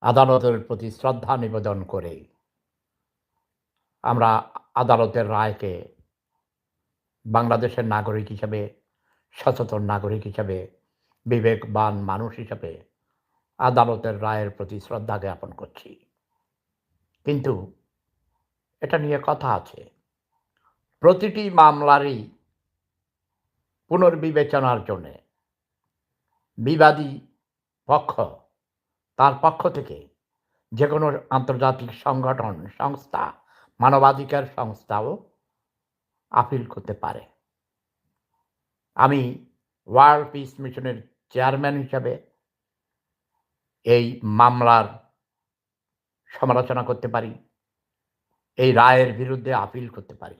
আদালতের প্রতি শ্রদ্ধা নিবেদন করে। আমরা আদালতের রায়কে বাংলাদেশের নাগরিক হিসাবে, সচেতন নাগরিক হিসাবে, বিবেকবান মানুষ হিসাবে আদালতের রায়ের প্রতি শ্রদ্ধা জ্ঞাপন করছি। কিন্তু এটা নিয়ে কথা আছে। প্রতিটি মামলারই পুনর্বিবেচনার জন্যে বিবাদী পক্ষ তার পক্ষ থেকে যে কোনো আন্তর্জাতিক সংগঠন, সংস্থা, মানবাধিকার সংস্থাও আপিল করতে পারে। আমি ওয়ার্ল্ড পিস মিশনের চেয়ারম্যান হিসাবে এই মামলার সমালোচনা করতে পারি, এই রায়ের বিরুদ্ধে আপিল করতে পারি।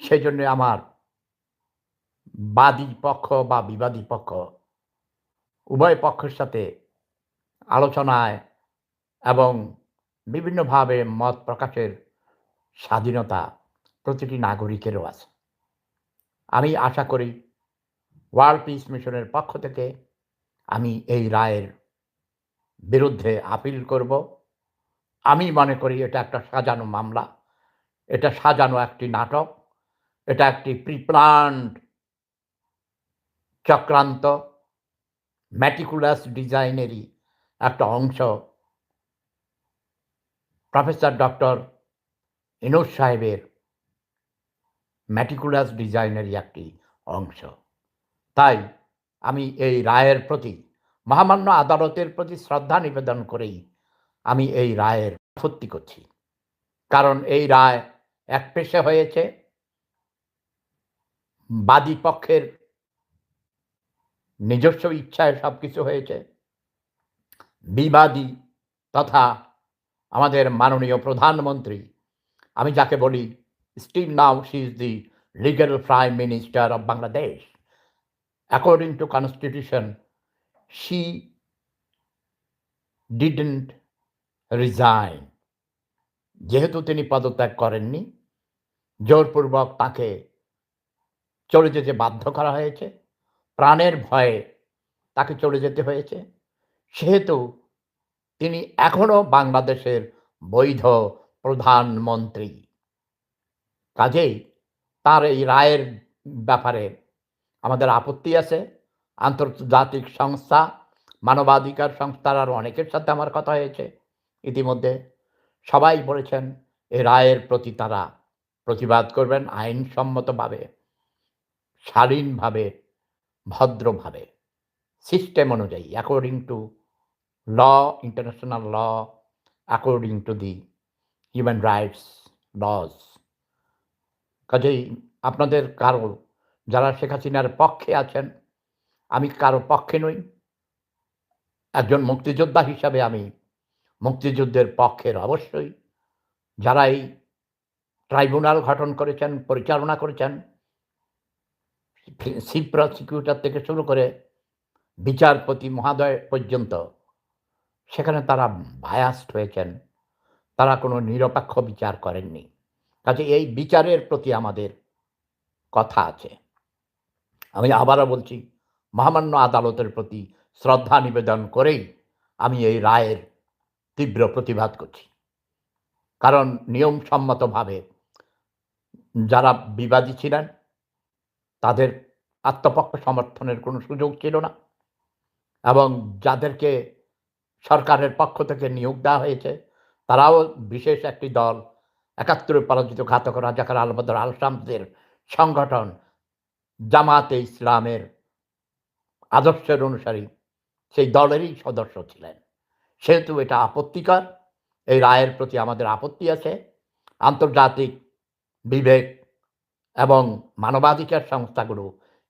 সেই জন্য আমার বাদী পক্ষ বা বিবাদী পক্ষ, উভয় পক্ষের সাথে আলোচনায় এবং বিভিন্নভাবে মত প্রকাশের স্বাধীনতা প্রতিটি নাগরিকেরও আছে। আমি আশা করি ওয়ার্ল্ড পিস মিশনের পক্ষ থেকে আমি এই রায়ের বিরুদ্ধে আপিল করব। আমি মনে করি এটা একটা সাজানো মামলা। এটা সাজানো একটি নাটক। এটা একটি প্রিপ্লান্ড চক্রান্ত। ম্যাটিকুলাস ডিজাইনেরই একটা অংশ। প্রফেসর ডক্টর ইনুস সাহেবের ম্যাটিকুলাস ডিজাইনেরই একটি অংশ। তাই আমি এই রায়ের প্রতি, মহামান্য আদালতের প্রতি শ্রদ্ধা নিবেদন করেই আমি এই রায়ের আপত্তি করছি। কারণ এই রায় এক পেশে হয়েছে, বাদী পক্ষের নিজস্ব ইচ্ছায় সব কিছু হয়েছে বিবাদী তথা আমাদের মাননীয় প্রধানমন্ত্রী, আমি যাকে বলি still now she is the legal prime minister of Bangladesh according to constitution she didn't resign যেহেতু তিনি পদত্যাগ করেননি, জোরপূর্বক তাকে চলে যেতে বাধ্য করা হয়েছে। প্রাণের ভয়ে তাকে চলে যেতে হয়েছে। সেহেতু তিনি এখনও বাংলাদেশের বৈধ প্রধানমন্ত্রী। কাজেই তার এই রায়ের ব্যাপারে আমাদের আপত্তি আছে। আন্তর্জাতিক সংস্থা, মানবাধিকার সংস্থার আর অনেকের সাথে আমার কথা হয়েছে। ইতিমধ্যে সবাই বলেছেন এই রায়ের প্রতি তারা প্রতিবাদ করবেন আইনসম্মতভাবে, শালীনভাবে, ভদ্রভাবে, সিস্টেম অনুযায়ী according to law international law according to the human rights laws কাজেই আপনাদের কারও, যারা শেখ হাসিনার পক্ষে আছেন, আমি কারও পক্ষে নই। একজন মুক্তিযোদ্ধা হিসাবে আমি মুক্তিযুদ্ধের পক্ষের অবশ্যই। যারা এই ট্রাইব্যুনাল গঠন করেছেন, পরিচালনা করেছেন চিফ প্রসিকিউটর থেকে শুরু করে বিচারপতি মহাদয় পর্যন্ত সেখানে তারা বায়াস্ট হয়েছেন। তারা কোনো নিরপেক্ষ বিচার করেননি। কাজে এই বিচারের প্রতি আমাদের কথা আছে। আমি আবারও বলছি, মহামান্য আদালতের প্রতি শ্রদ্ধা নিবেদন করেই আমি এই রায়ের তীব্র প্রতিবাদ করছি। কারণ নিয়মসম্মতভাবে যারা বিবাদী ছিলেন, তাদের আত্মপক্ষ সমর্থনের কোনো সুযোগ ছিল না। এবং যাদেরকে সরকারের পক্ষ থেকে নিয়োগ দেওয়া হয়েছে। তারাও বিশেষ একটি দল একাত্তরে পরাজিত ঘাতক রাজাকার আলবদর আলসামদের সংগঠন জামাতে ইসলামের আদর্শের অনুসারী সেই দলেরই সদস্য ছিলেন। সেহেতু এটা আপত্তিকর, এই রায়ের প্রতি আমাদের আপত্তি আছে। আন্তর্জাতিক বিবেক এবং মানবাধিকার সংস্থাগুলো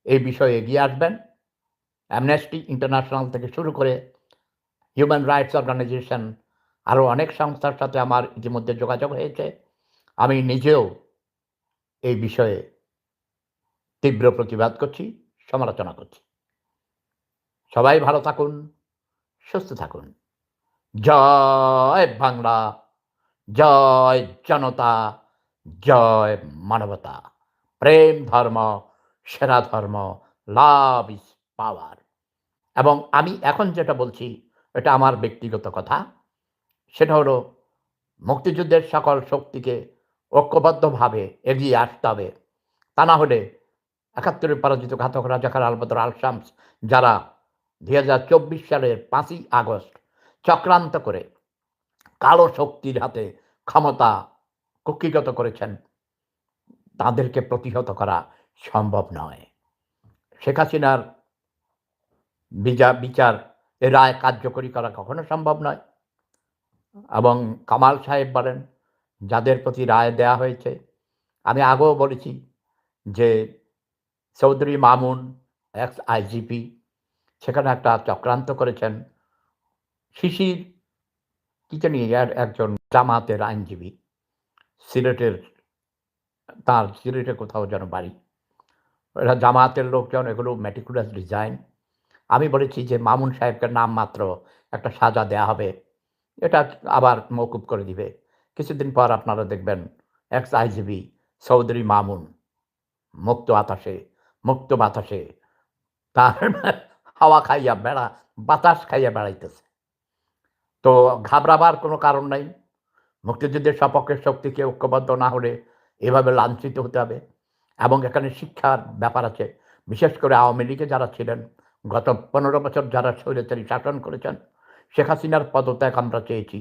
এই বিষয়ে এগিয়ে আসবেন। অ্যামনেস্টি ইন্টারন্যাশনাল থেকে শুরু করে হিউম্যান রাইটস অর্গানাইজেশন আরও অনেক সংস্থার সাথে আমার ইতিমধ্যে যোগাযোগ হয়েছে। আমি নিজেও এই বিষয়ে তীব্র প্রতিবাদ করছি, সমালোচনা করছি। সবাই ভালো থাকুন, সুস্থ থাকুন। জয় বাংলা, জয় জনতা, জয় মানবতা। প্রেম ধর্ম, সেরা ধর্ম, লাভ ইজ পাওয়ার। এবং আমি এখন যেটা বলছি এটা আমার ব্যক্তিগত কথা। সেটা হলো, মুক্তিযুদ্ধের সকল শক্তিকে ঐক্যবদ্ধভাবে এগিয়ে আসতে হবে। তা না হলে একাত্তরে পরাজিত ঘাতক রাজাকার আলবদর আল শামস যারা দুই হাজার চব্বিশ সালের পাঁচই আগস্ট চক্রান্ত করে কালো শক্তির হাতে ক্ষমতা কুক্ষিগত করেছেন, তাদেরকে প্রতিহত করা সম্ভব নয়। শেখ হাসিনার বিচার বিচার এ রায় কার্যকরী করা কখনো সম্ভব নয়। এবং কামাল সাহেব বলেন, যাদের প্রতি রায় দেয়া হয়েছে, আমি আগেও বলেছি যে চৌধুরী মামুন, এক্স আইজিপি সেখানে একটা চক্রান্ত করেছেন। শিশির কি জানি এর একজন জামাতের আইনজীবী, সিলেটের, তার সিলেটে কোথাও যেন বাড়ি। জামাতের লোকজন, এগুলো মেটিকুলাস ডিজাইন আমি বলেছি যে মামুন সাহেবকে নাম মাত্র একটা সাজা দেয়া হবে। এটা আবার মৌকুব করে দিবে। কিছুদিন পর আপনারা দেখবেন এক্স আইজিবি চৌধুরী মামুন, মুক্ত বাতাসে মুক্ত বাতাসে, তার হাওয়া খাইয়া বেড়া, বাতাস খাইয়া বেড়াইতেছে। তো ঘাবড়াবার কোনো কারণ নাই। মুক্তিযুদ্ধের সপক্ষের শক্তিকে ঐক্যবদ্ধ না হলে এভাবে লাঞ্ছিত হতে হবে। এবং এখানে শিক্ষার ব্যাপার আছে। বিশেষ করে আওয়ামী লীগে যারা ছিলেন গত পনেরো বছর যারা স্বৈরাচারী শাসন করেছেন, শেখ হাসিনার পদত্যাগ আমরা চেয়েছি,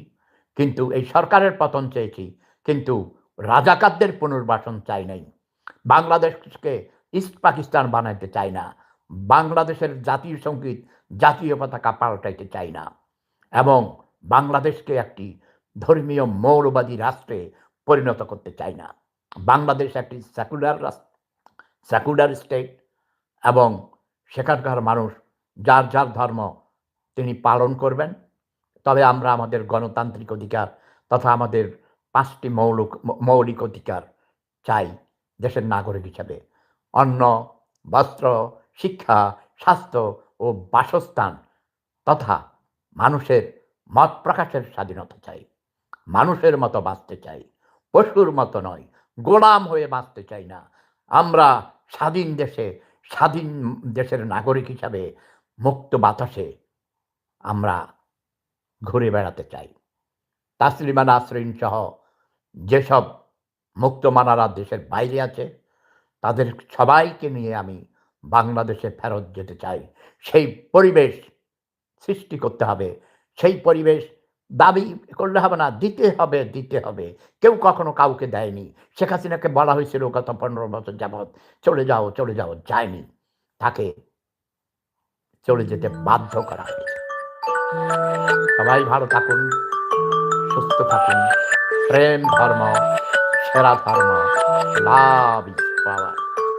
কিন্তু এই সরকারের পতন চেয়েছি, কিন্তু রাজাকারদের পুনর্বাসন চাই নাই। বাংলাদেশকে ইস্ট পাকিস্তান বানাইতে চাই না, বাংলাদেশের জাতীয় সংগীত, জাতীয় পতাকা পাল্টাইতে চাই না এবং বাংলাদেশকে একটি ধর্মীয় মৌলবাদী রাষ্ট্রে পরিণত করতে চাই না। বাংলাদেশ একটি সেকুলার সেকুলার স্টেট এবং সেখানকার মানুষ, যার যার ধর্ম তিনি পালন করবেন। তবে আমরা আমাদের গণতান্ত্রিক অধিকার তথা আমাদের পাঁচটি মৌলিক মৌলিক অধিকার চাই দেশের নাগরিক হিসাবে। অন্ন, বস্ত্র, শিক্ষা, স্বাস্থ্য ও বাসস্থান তথা মানুষের মত প্রকাশের স্বাধীনতা চাই। মানুষের মতো বাঁচতে চাই, পশুর মতো নয়, গোলাম হয়ে বাঁচতে চাই না। আমরা স্বাধীন দেশে স্বাধীন দেশের নাগরিক হিসাবে মুক্ত বাতাসে আমরা ঘুরে বেড়াতে চাই। তাসলিমা নাসরিন সহ যেসব মুক্তমানারা দেশের বাইরে আছে, তাদের সবাইকে নিয়ে আমি বাংলাদেশে ফেরত যেতে চাই। সেই পরিবেশ সৃষ্টি করতে হবে। সেই পরিবেশ দাবি করলে হবে না, দিতে হবে দিতে হবে। কেউ কখনো কাউকে দেয়নি। শেখ হাসিনাকে বলা হয়েছিল গত পনেরো বছর যাবৎ, চলে যাও চলে যাও, যায়নি। তাকে চলে যেতে বাধ্য করা সবাই ভালো থাকুন, সুস্থ থাকুন। প্রেম ধর্ম, সেরা ধর্ম, লাভ ইজ পাওয়ার।